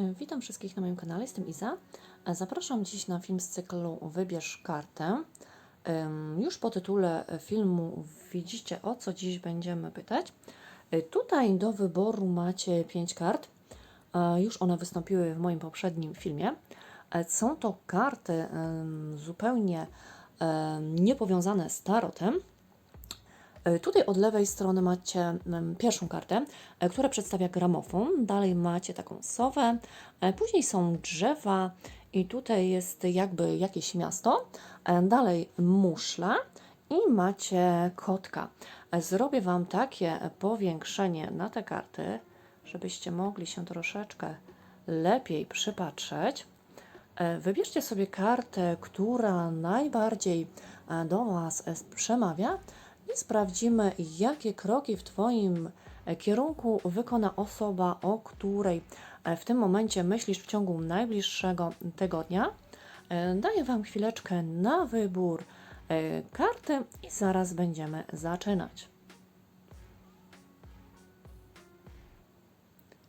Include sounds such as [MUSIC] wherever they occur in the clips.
E, Witam wszystkich na moim kanale, jestem Iza. E, Zapraszam dziś na film z cyklu Wybierz kartę. Już po tytule filmu widzicie o co dziś będziemy pytać. E, Tutaj do wyboru macie 5 kart. Już one wystąpiły w moim poprzednim filmie. Są to karty zupełnie niepowiązane z tarotem. E, Tutaj od lewej strony macie pierwszą kartę, e, która przedstawia gramofon. Dalej macie taką sowę, e, później są drzewa i tutaj jest jakby jakieś miasto. Dalej muszla i macie kotka. Zrobię Wam takie powiększenie na te karty, żebyście mogli się troszeczkę lepiej przypatrzeć. Wybierzcie sobie kartę, która najbardziej do Was przemawia i sprawdzimy, jakie kroki w Twoim e, kierunku wykona osoba, o której e, w tym momencie myślisz w ciągu najbliższego tygodnia. E, Daję Wam chwileczkę na wybór karty i zaraz będziemy zaczynać.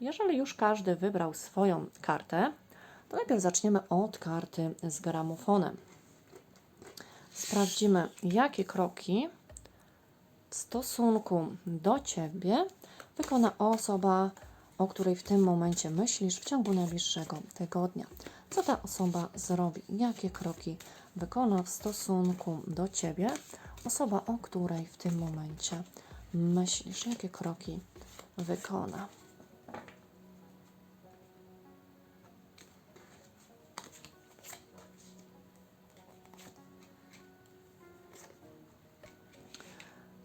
Jeżeli już każdy wybrał swoją kartę, to najpierw zaczniemy od karty z gramofonem. Sprawdzimy, jakie kroki stosunku do Ciebie wykona osoba, o której w tym momencie myślisz w ciągu najbliższego tygodnia. Co ta osoba zrobi? Jakie kroki wykona w stosunku do Ciebie osoba, o której w tym momencie myślisz? Jakie kroki wykona?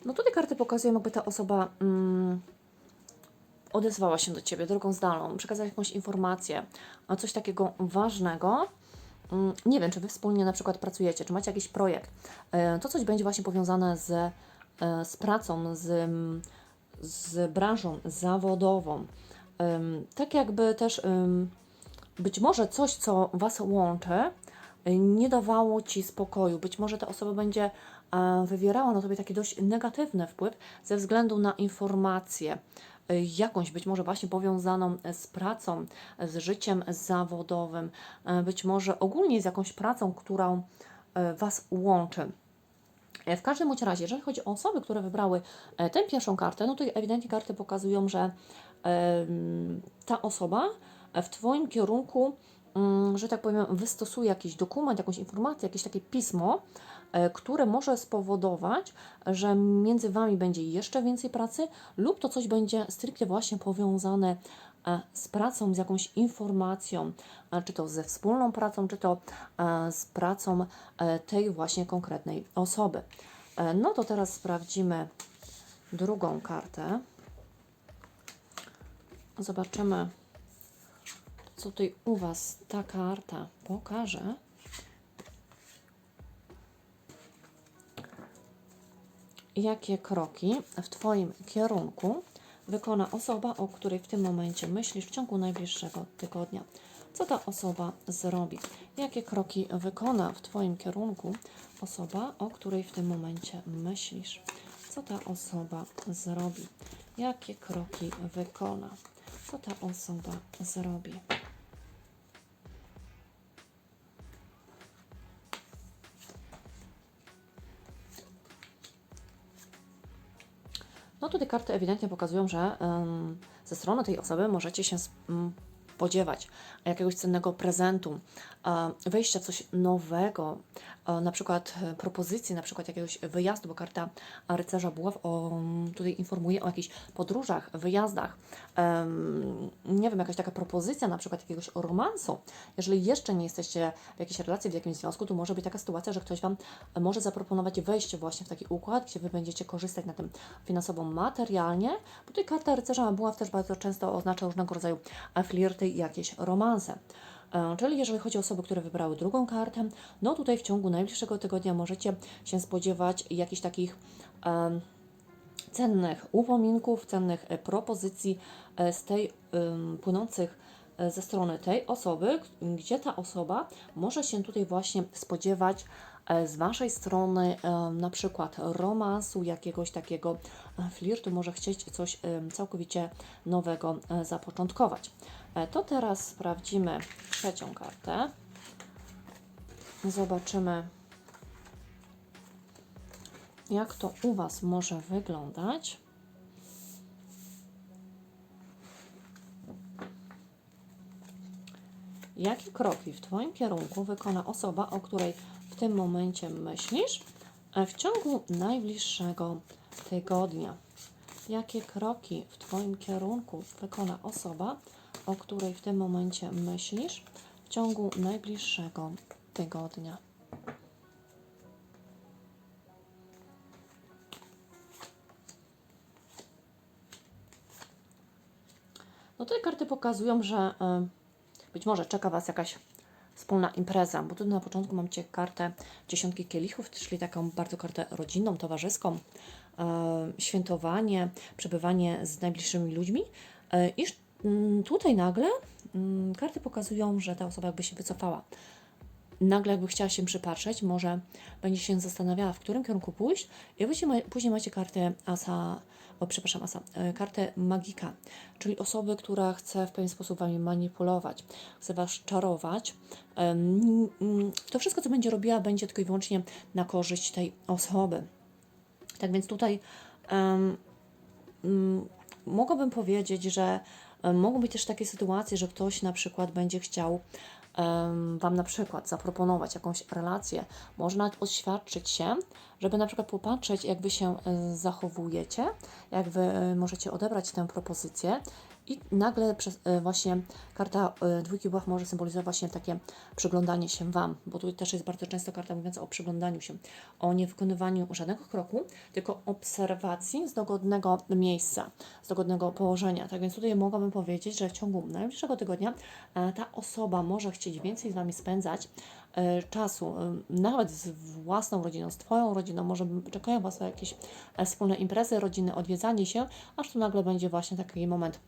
No tutaj karty pokazują, jakby ta osoba mm, odezwała się do Ciebie drogą zdalną, przekazała jakąś informację, coś takiego ważnego. Mm, nie wiem, czy Wy wspólnie na przykład pracujecie, czy macie jakiś projekt. E, To coś będzie właśnie powiązane z, e, z pracą, z, mm, z branżą zawodową. Tak jakby też być może coś, co Was łączy, y, nie dawało Ci spokoju. Być może ta osoba będzie wywierała na Tobie taki dość negatywny wpływ ze względu na informację, y, jakąś być może właśnie powiązaną z pracą, z życiem zawodowym, e, być może ogólnie z jakąś pracą, którą e, Was łączy. E, W każdym bądź razie, jeżeli chodzi o osoby, które wybrały tę pierwszą kartę, no to ewidentnie karty pokazują, że ta osoba w Twoim kierunku, mm, że tak powiem, wystosuje jakiś dokument, jakąś informację, jakieś takie pismo, które może spowodować, że między Wami będzie jeszcze więcej pracy lub to coś będzie stricte właśnie powiązane e, z pracą, z jakąś informacją, e, czy to ze wspólną pracą, czy to e, z pracą e, tej właśnie konkretnej osoby. E, No to teraz sprawdzimy drugą kartę. Zobaczymy, co tutaj u Was ta karta pokaże. Jakie kroki w Twoim kierunku wykona osoba, o której w tym momencie myślisz w ciągu najbliższego tygodnia? Co ta osoba zrobi? Jakie kroki wykona w Twoim kierunku osoba, o której w tym momencie myślisz? Co ta osoba zrobi? Jakie kroki wykona? Co ta osoba zrobi? Tutaj karty ewidentnie pokazują, że ze strony tej osoby możecie się spodziewać jakiegoś cennego prezentu, wejścia coś nowego, na przykład e, propozycji, na przykład jakiegoś wyjazdu, bo karta rycerza buław mm, tutaj informuje o jakichś podróżach, wyjazdach. Nie wiem, jakaś taka propozycja na przykład jakiegoś romansu. Jeżeli jeszcze nie jesteście w jakiejś relacji, w jakimś związku, to może być taka sytuacja, że ktoś Wam może zaproponować wejście właśnie w taki układ, gdzie Wy będziecie korzystać na tym finansowo, materialnie, bo tutaj karta rycerza buław też bardzo często oznacza różnego rodzaju flirty jakieś romanse. E, Czyli jeżeli chodzi o osoby, które wybrały drugą kartę, no tutaj w ciągu najbliższego tygodnia możecie się spodziewać jakichś takich em, cennych upominków, cennych e, propozycji e, z tej em, płynących ze strony tej osoby, gdzie ta osoba może się tutaj właśnie spodziewać z Waszej strony e, na przykład romansu, jakiegoś takiego e, flirtu, może chcieć coś e, całkowicie nowego e, zapoczątkować. E, To teraz sprawdzimy trzecią kartę. Zobaczymy, jak to u Was może wyglądać. Jakie kroki w Twoim kierunku wykona osoba, o której w tym momencie myślisz, e, w ciągu najbliższego tygodnia? Jakie kroki w Twoim kierunku wykona osoba, o której w tym momencie myślisz, w ciągu najbliższego tygodnia? No tutaj karty pokazują, że y, być może czeka Was jakaś wspólna impreza, bo tu na początku mam Cię kartę dziesiątki kielichów, czyli taką bardzo kartę rodzinną, towarzyską, y, świętowanie, przebywanie z najbliższymi ludźmi. Y, i y, tutaj nagle y, karty pokazują, że ta osoba jakby się wycofała nagle jakby chciała się przypatrzeć, może będzie się zastanawiała, w którym kierunku pójść i później, później macie kartę asa, o przepraszam, asa, e, kartę magika, czyli osoby, która chce w pewien sposób Wami manipulować, chce Was czarować. Mm, To wszystko, co będzie robiła, będzie tylko i wyłącznie na korzyść tej osoby. Tak więc tutaj em, mm, mogłabym powiedzieć, że em, mogą być też takie sytuacje, że ktoś na przykład będzie chciał Wam na przykład zaproponować jakąś relację, można oświadczyć się, żeby na przykład popatrzeć, jak Wy się e, zachowujecie, jak Wy e, możecie odebrać tę propozycję i nagle przez, e, właśnie karta e, dwójki buław może symbolizować właśnie takie przyglądanie się Wam, bo tu też jest bardzo często karta mówiąca o przyglądaniu się, o niewykonywaniu żadnego kroku, tylko obserwacji z dogodnego miejsca, z dogodnego położenia. Tak więc tutaj mogłabym powiedzieć, że w ciągu najbliższego tygodnia e, ta osoba może chcieć więcej z Wami spędzać czasu, nawet z własną rodziną, z Twoją rodziną, może czekają Was jakieś wspólne imprezy, rodzinne odwiedzanie się, aż tu nagle będzie właśnie taki moment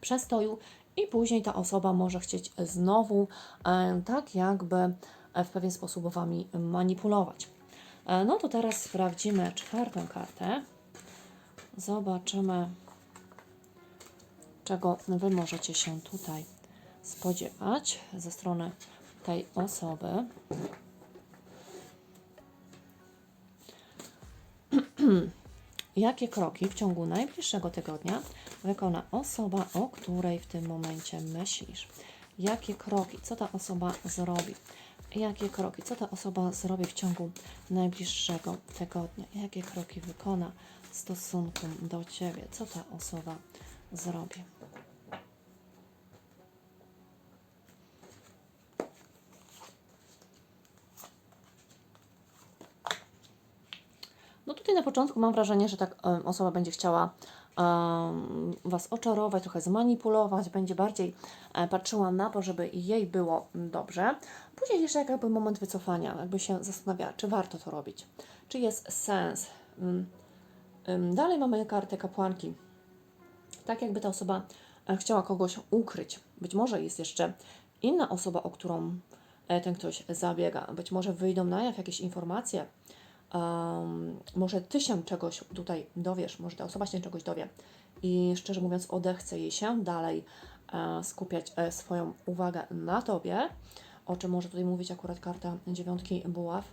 przestoju i później ta osoba może chcieć znowu e, tak jakby e, w pewien sposób Wami manipulować. E, No to teraz sprawdzimy czwartą kartę. Zobaczymy, czego Wy możecie się tutaj spodziewać ze strony tej osoby. [CLEARS THROAT] Jakie kroki w ciągu najbliższego tygodnia wykona osoba, o której w tym momencie myślisz? Jakie kroki, co ta osoba zrobi? Jakie kroki, co ta osoba zrobi w ciągu najbliższego tygodnia? Jakie kroki wykona w stosunku do Ciebie? Co ta osoba zrobi? Tutaj na początku mam wrażenie, że tak osoba będzie chciała Was oczarować, trochę zmanipulować, będzie bardziej e, patrzyła na to, żeby jej było dobrze. Później jeszcze jakby moment wycofania, jakby się zastanawiała, czy warto to robić, czy jest sens. Ym, Dalej mamy kartę kapłanki. Tak jakby ta osoba e, chciała kogoś ukryć. Być może jest jeszcze inna osoba, o którą e, ten ktoś zabiega. Być może wyjdą na jaw jakieś informacje, um, może ty się czegoś tutaj dowiesz, może ta osoba się czegoś dowie i szczerze mówiąc odechce jej się dalej e, skupiać e, swoją uwagę na tobie, o czym może tutaj mówić akurat karta dziewiątki buław.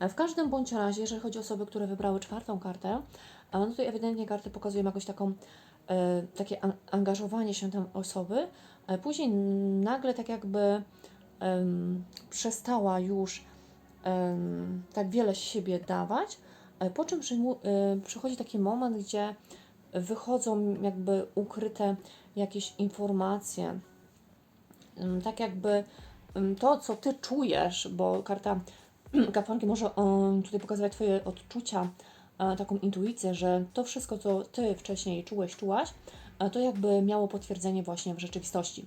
E, W każdym bądź razie, jeżeli chodzi o osoby, które wybrały czwartą kartę, e, no tutaj ewidentnie karty pokazują jakąś taką e, takie an- angażowanie się tej osoby, e, później nagle tak jakby em, przestała już tak wiele siebie dawać, e, po czym e, przychodzi taki moment, gdzie wychodzą jakby ukryte jakieś informacje, tak jakby to, co Ty czujesz, bo karta [CLEARS THROAT] kapłanki może tutaj pokazywać Twoje odczucia, e, taką intuicję, że to wszystko, co Ty wcześniej czułeś, czułaś, to jakby miało potwierdzenie właśnie w rzeczywistości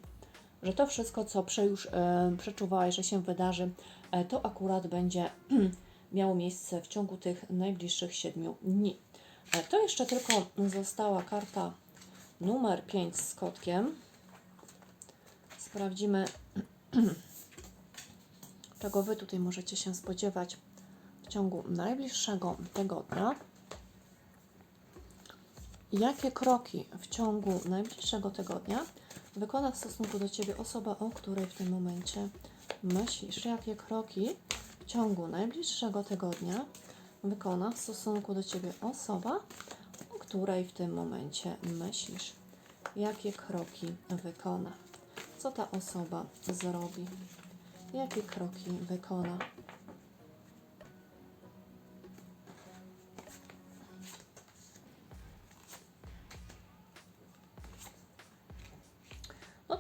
że to wszystko, co prze już e, przeczuwałeś, że się wydarzy, e, to akurat będzie [CLEARS THROAT] miało miejsce w ciągu tych najbliższych siedmiu dni. E, to jeszcze tylko została karta numer 5 z kotkiem. Sprawdzimy, [CLEARS THROAT] czego Wy tutaj możecie się spodziewać w ciągu najbliższego tygodnia. Jakie kroki w ciągu najbliższego tygodnia wykona w stosunku do Ciebie osoba, o której w tym momencie myślisz? Jakie kroki w ciągu najbliższego tygodnia wykona w stosunku do Ciebie osoba, o której w tym momencie myślisz? Jakie kroki wykona? Co ta osoba zrobi? Jakie kroki wykona?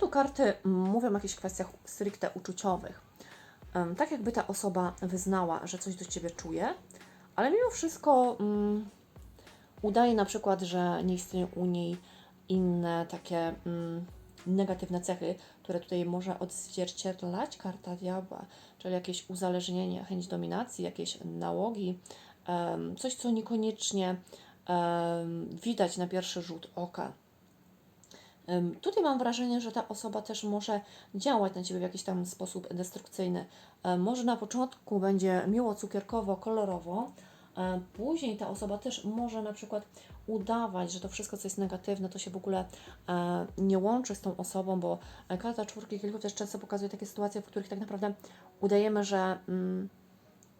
Tu karty mówią o jakichś kwestiach stricte uczuciowych. Tak jakby ta osoba wyznała, że coś do Ciebie czuje, ale mimo wszystko mm, udaje na przykład, że nie istnieją u niej inne takie mm, negatywne cechy, które tutaj może odzwierciedlać karta diabła, czyli jakieś uzależnienie, chęć dominacji, jakieś nałogi, em, coś, co niekoniecznie em, widać na pierwszy rzut oka. Tutaj mam wrażenie, że ta osoba też może działać na Ciebie w jakiś tam sposób destrukcyjny. Może na początku będzie miło, cukierkowo, kolorowo, później ta osoba też może na przykład udawać, że to wszystko, co jest negatywne, to się w ogóle e, nie łączy z tą osobą, bo e, karta czwórki kielichów też często pokazuje takie sytuacje, w których tak naprawdę udajemy, że mm,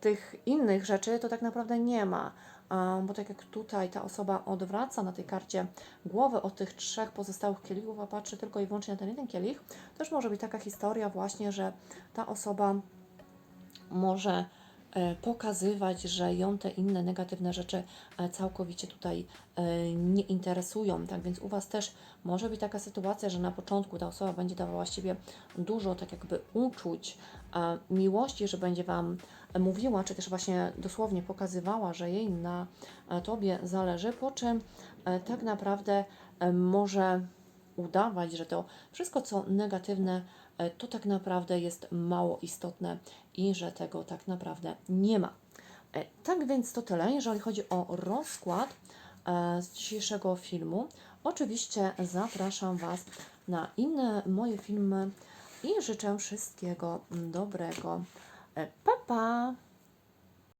tych innych rzeczy to tak naprawdę nie ma. Bo tak jak tutaj ta osoba odwraca na tej karcie głowę od tych trzech pozostałych kielichów, a patrzy tylko i wyłącznie na ten jeden kielich, też może być taka historia właśnie, że ta osoba może e, pokazywać, że ją te inne negatywne rzeczy e, całkowicie tutaj e, nie interesują. Tak więc u Was też może być taka sytuacja, że na początku ta osoba będzie dawała siebie dużo tak jakby uczuć, miłości, że będzie Wam mówiła, czy też właśnie dosłownie pokazywała, że jej na e, Tobie zależy, po czym e, tak naprawdę e, może udawać, że to wszystko, co negatywne, to tak naprawdę jest mało istotne i że tego tak naprawdę nie ma. Tak więc to tyle, jeżeli chodzi o rozkład z dzisiejszego filmu. Oczywiście zapraszam Was na inne moje filmy i życzę wszystkiego dobrego. Uh, at Papa.